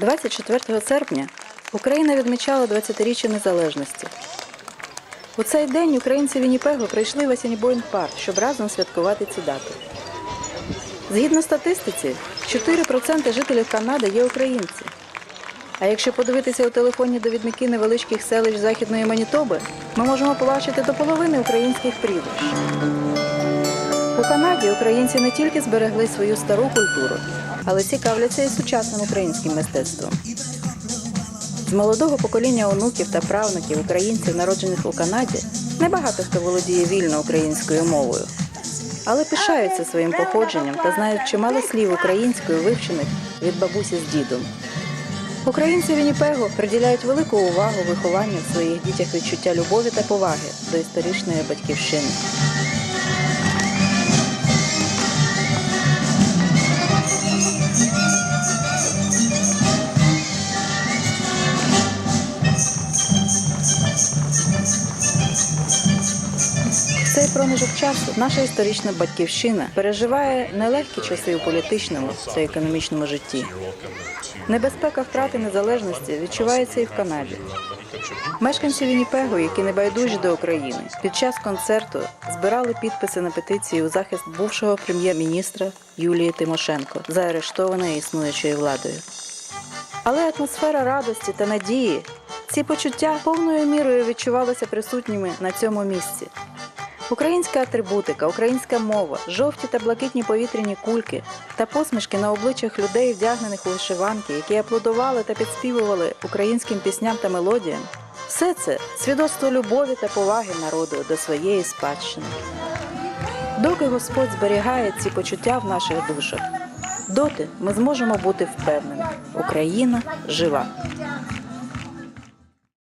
24 серпня Україна відмічала 20-річчя незалежності. У цей день українці Вінніпегу прийшли в Асінібойн парк, щоб разом святкувати цю дату. Згідно статистиці, 4% жителів Канади є українці. А якщо подивитися у телефонні довідники невеличких селищ Західної Манітоби, ми можемо побачити до половини українських прізвищ. У Канаді українці не тільки зберегли свою стару культуру, але цікавляться і сучасним українським мистецтвом. З молодого покоління онуків та правнуків українців, народжених у Канаді, небагато хто володіє вільно українською мовою, але пишаються своїм походженням та знають чимало слів українською, вивчених від бабусі з дідом. Українці Вінніпегу приділяють велику увагу вихованню в своїх дітях відчуття любові та поваги до історичної батьківщини. Цей проміжок часу наша історична батьківщина переживає нелегкі часи у політичному та економічному житті. Небезпека втрати незалежності відчувається і в Канаді. Мешканці Вінніпегу, які не байдужі до України, під час концерту збирали підписи на петиції у захист бувшого прем'єр-міністра Юлії Тимошенко, заарештованої існуючою владою. Але атмосфера радості та надії, ці почуття повною мірою відчувалися присутніми на цьому місці. Українська атрибутика, українська мова, жовті та блакитні повітряні кульки та посмішки на обличчях людей, вдягнених у вишиванки, які аплодували та підспівували українським пісням та мелодіям. Все це свідоцтво любові та поваги народу до своєї спадщини. Доки Господь зберігає ці почуття в наших душах, доти ми зможемо бути впевнені, Україна жива.